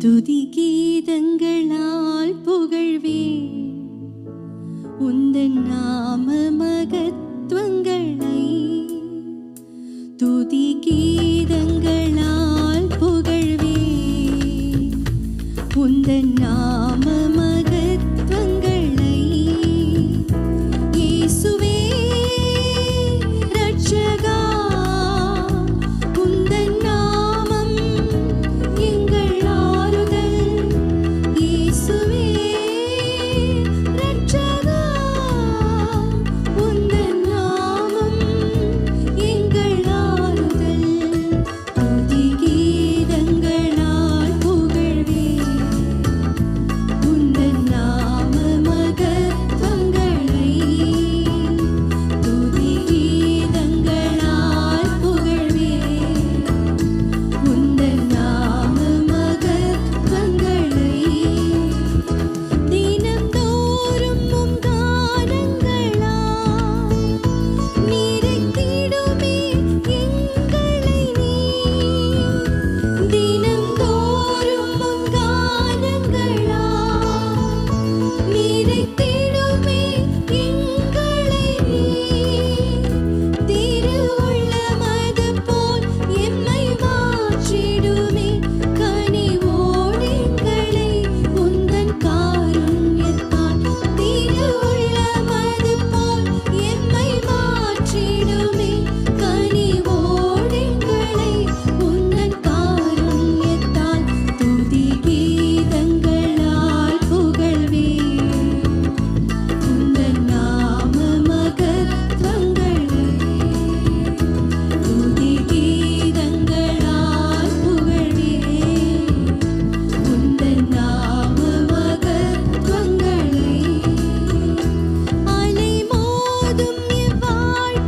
துதி கீதங்களால் புகழ்வே. உந்தன் நாம மகத்துவங்களை துதி கீதங்களால் புகழ்வே. உந்தன் நாம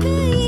be